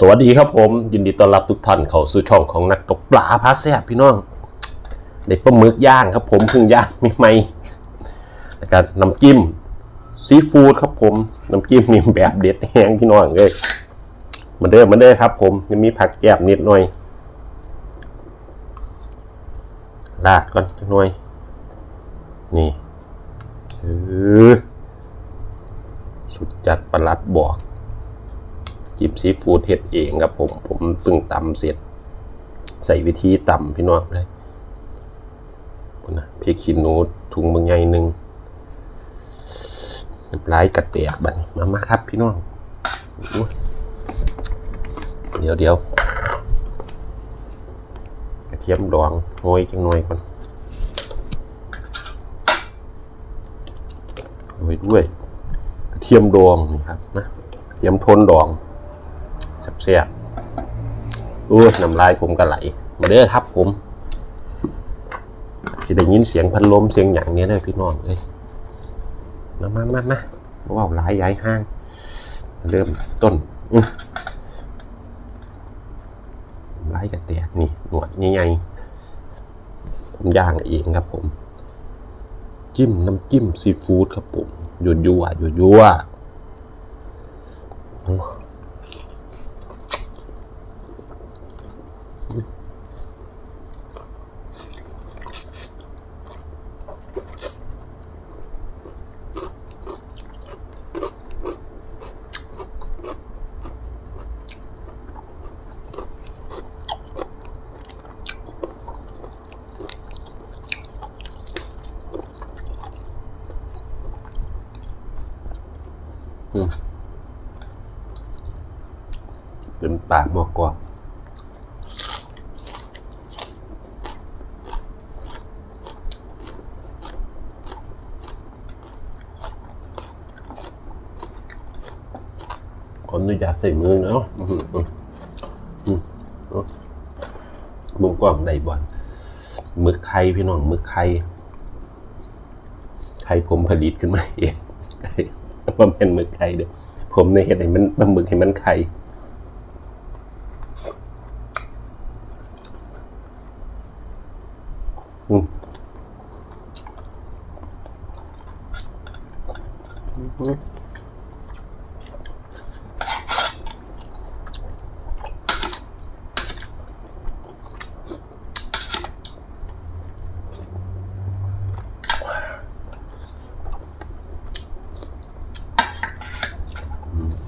สวัสดีครับผม ยินดีต้อนรับทุกท่านเข้าสู่ช่องของนักตกปลาพาแซ่บพี่น้องเด็กปลาหมึกย่างครับผมเพิ่งย่างใหม่ๆแล้วก็น้ำจิ้มซีฟู้ดครับผมน้ำจิ้มนี่แบบเด็ดแห้งพี่น้องเลยมาเด้อมาเด้อครับ ผมยังมีผักแกบนิดหน่อยลาดก่อนหน่อย นี่เออสุดจัดประหลัดบอก จิบซีฟู้ดเห็ดเองครับผม ผมเพิ่งตำเสร็จ ใส่วิธีตำพี่น้องเลยนะพริกขี้หนูถุงบางใหญ่หนึ่งน้ำลายกระเตียกบันมามาครับพี่น้อง เดี๋ยวเดี๋ยวกระเทียมดองโรยจังหน่อยก่อนโรยด้วยกระเทียมดองนี่ครับนะกระเทียมทนดอง เสียบอู้น้ำลายผมก็ไหล มาเด้อครับผมจะได้ยินเสียงพัดลมเสียงอย่างเนี้ยนะพี่น้องเลยมามามามาว้าวหลายย้ายห้าง เริ่มต้นอื้อน้ำลายกระแตกนี่หนวดใหญ่ๆผมย่างเองครับผม จิ้มน้ำจิ้มซีฟู้ดครับผมยั่วยั่วยั่วยั่ว เป็นปากหมอกกอกคนนุญาตใส่มือเนาะอื้อหืออื้ออืมเอาบุ้งกว้างได้บอนหมึกไข่พี่น้องหมึกไข่ไข่ผมผลิตขึ้นมาเองไข่ว่าเป็นหมึกไข่เด้อผมในเห็ดให้มันปลาหมึกให้มันไข่ อืม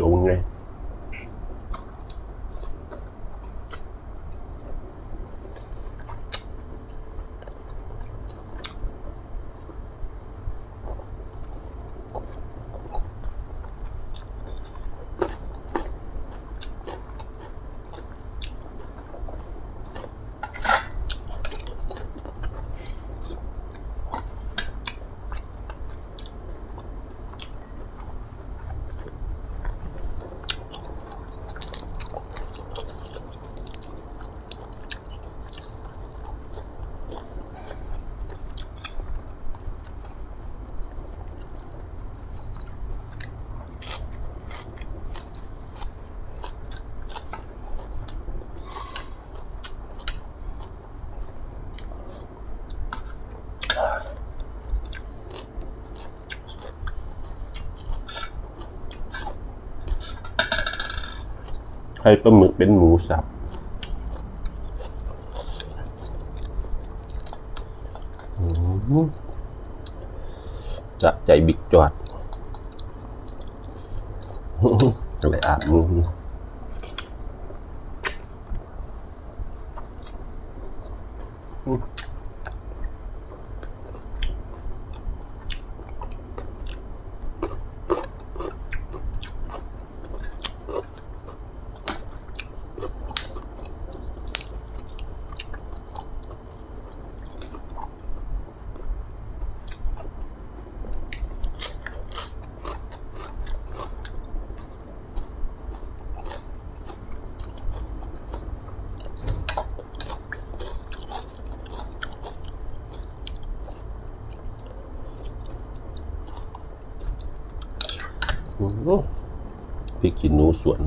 ดูไง ไข่ปลาหมึกเป็นหมูสับจะใจบิ๊กจอดอะไรอาบมือ พี่กินหนูสวน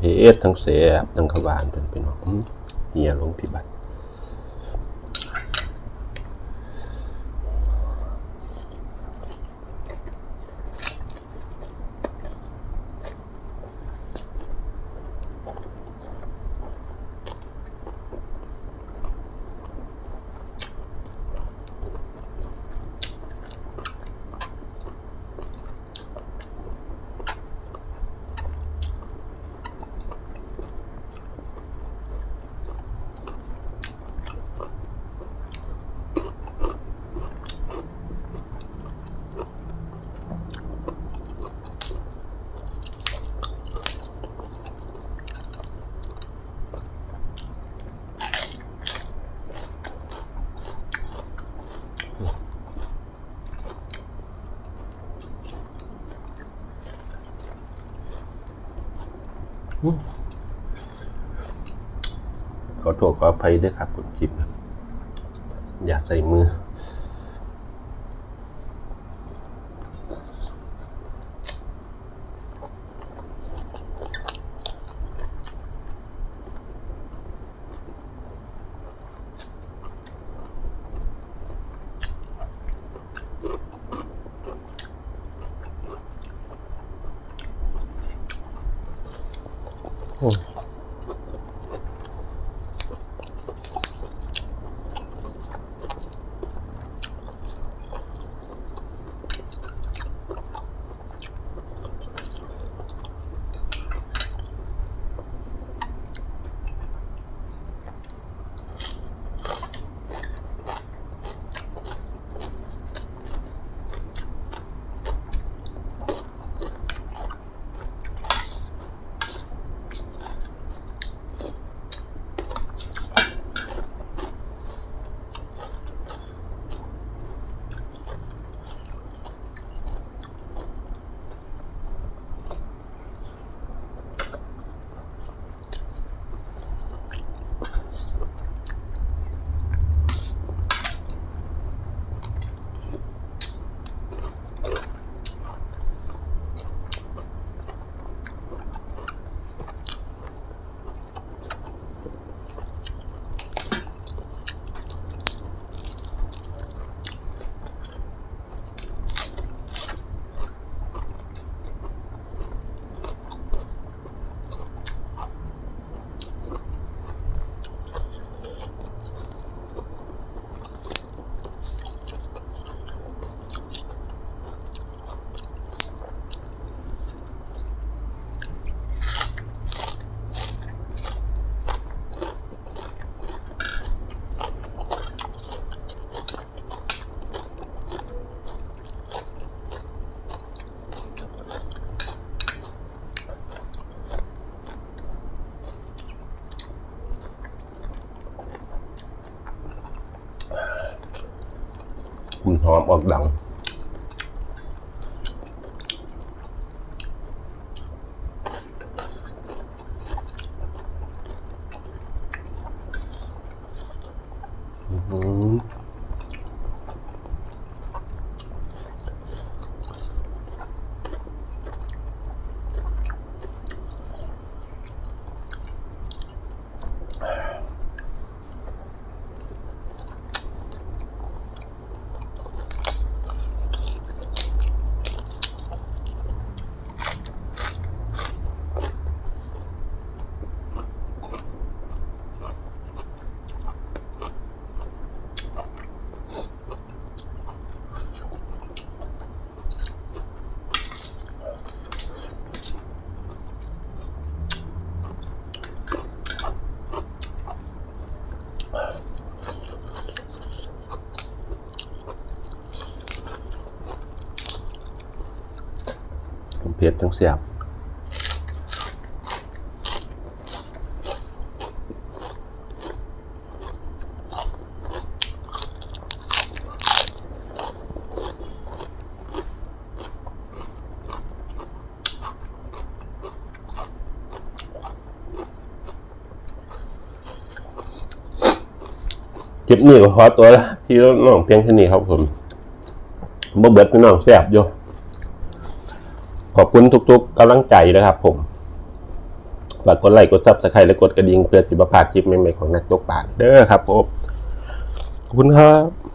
พีเอสทั้งแสบทั้งขวานเป็นเป็นว่าอื้อเฮียลงพิบัติ ขอโทษขออภัยด้วยครับคุณจิบอยากใส่มือ คุณหอ เผ็ดทั้งเสียบคลิปนี้ก็ขอตัวละพี่น้องเพียงแค่นี้ครับผมบ่เบิดพี่น้องแซ่บอยู่ ขอบคุณทุกๆกำลังใจนะครับผมฝากกดไลค์กดซับสไครต์และกดกระดิ่งเพื่อสิบพาดคลิปใหม่ๆของนักยกป่าเด้อครับผมขอบคุณครับ